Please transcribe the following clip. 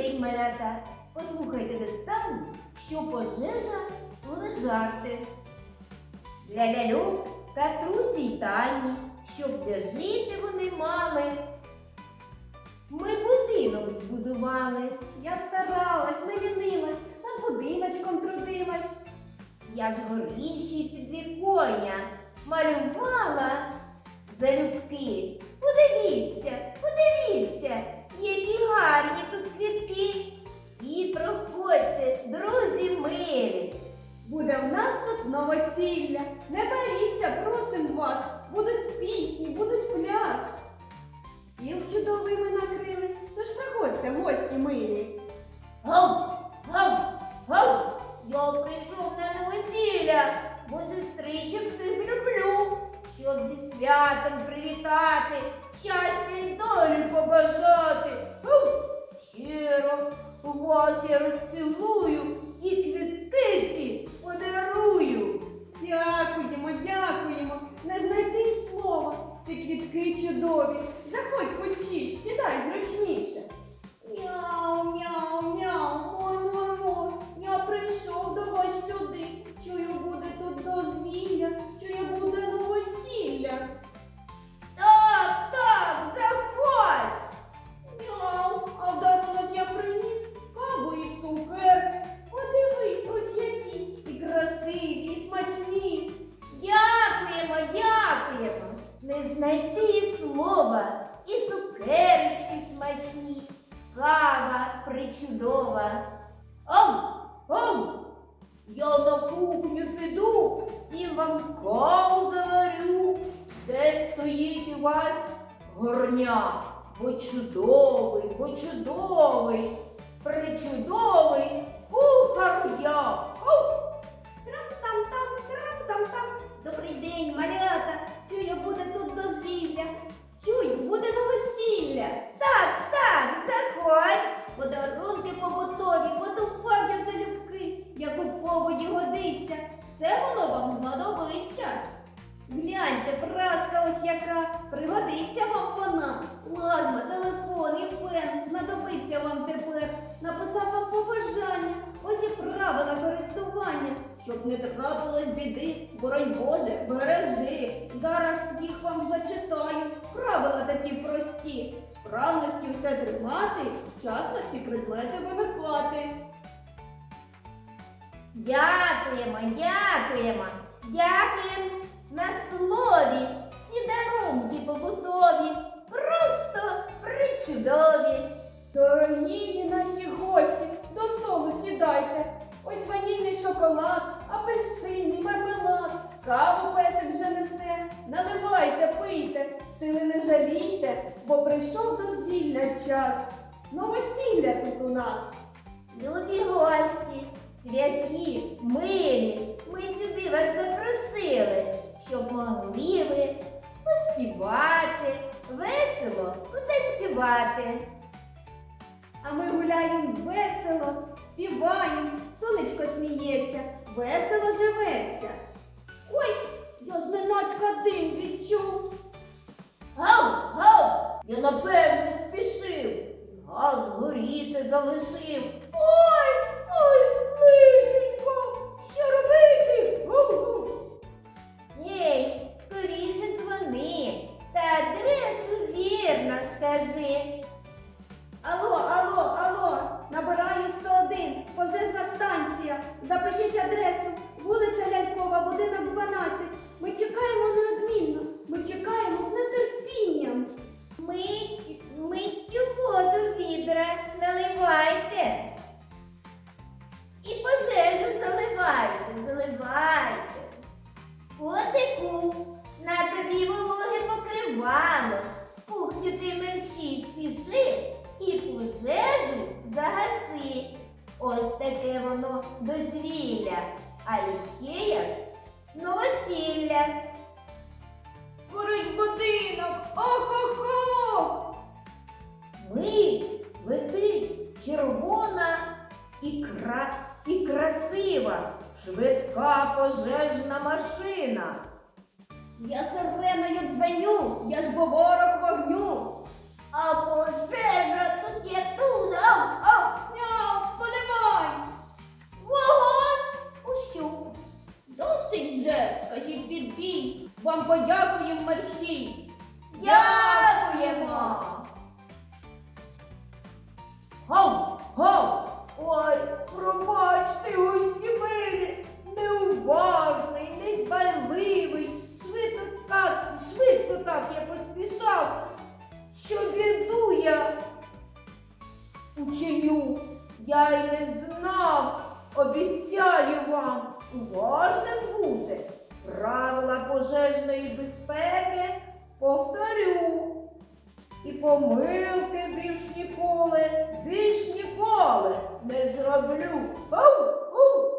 день, малята! Послухайте виставу, що пожежа були жарти. Для ляльок Катрусі й Тані, щоб де жити вони мали. Ми будинок збудували. Я старалась, не лінилась, над будиночком трудилась. Я ж горіші під віконня малювала залюбки. Буде в нас тут новосілля. Не боріться, просим вас. Будуть пісні, будуть пляс. Стіл чудовий ми накрили, тож приходьте, гості милі. Гав, гав, гав. Я прийшов на новосілля, бо сестричок цих люблю, щоб зі святом привітати, щастя й долі побажати. Гав. Щиро вас я розцілую і квітиці Ці чудові. Заходь, хочеш, сідай зручніше. Мяу, мяу, мяу, мой, мой, мой. Я прийшов до вас сюди. Чую, буде тут дозвілля, чую, буде новосілля. Так, так, заходь. Мяу, а в дарунок я приніс каву і цукерки. Подивись, ось які і красиві, Знайти слова і цукерочки смачні, кава причудова. Ом, ом, я на кухню піду, всім вам каву заварю, де стоїть у вас горня, бо чудовий, бо чудовий, причудовий кухар я. Трам-там-там, трам-там-там. Добрий день, малята. Чую, буде тут дозвілля. Чую, буде новосілля. Так, так, заходь. Подарунки побутові, подував я залюбки, як у годиться. Все воно вам знадобиться. Гляньте, праска ось яка, пригодиться вам вона. Плазма, телефон і фен, знадобиться вам тепер. Написав вам побажання, ось і правила користування. Щоб не трапилось біди, боронь Боже, бережи. Зараз їх вам зачитаю. Правила такі прості. Справності все тримати, вчасно ці предмети вимикати. Дякуємо, дякуємо, дякуємо на слові. Всі дарунки побутові, просто причудові. Дорогі наші гості, до столу сідайте. Ось ванільний шоколад, апельсині, мармелад, каву песик вже несе. Наливайте, пийте, сили не жалійте, бо прийшов дозвілля час. Новосілля тут у нас. Любі гості, святі, милі, ми сюди вас запросили, щоб могли ви поспівати, весело потанцювати. А ми гуляємо весело, співаємо, сонечко сміється, весело живеться. Таке воно дозвілля, а як новосілля. Горить будинок, ох-ох-ох! Мить летить червона і, кра... і красива швидка пожежна машина. Я сиреною дзвоню, вам подякуємо мерщій. Дякуємо! Гав, гав! Ой, пробачте, гості милі, неуважний, недбайливий, швидко так, швидко так я поспішав, що біду я учиню. Я й не знав, обіцяю вам уважним бути. Правила пожежної безпеки повторю. І помилки більш ніколи, більш ніколи не зроблю. Ау!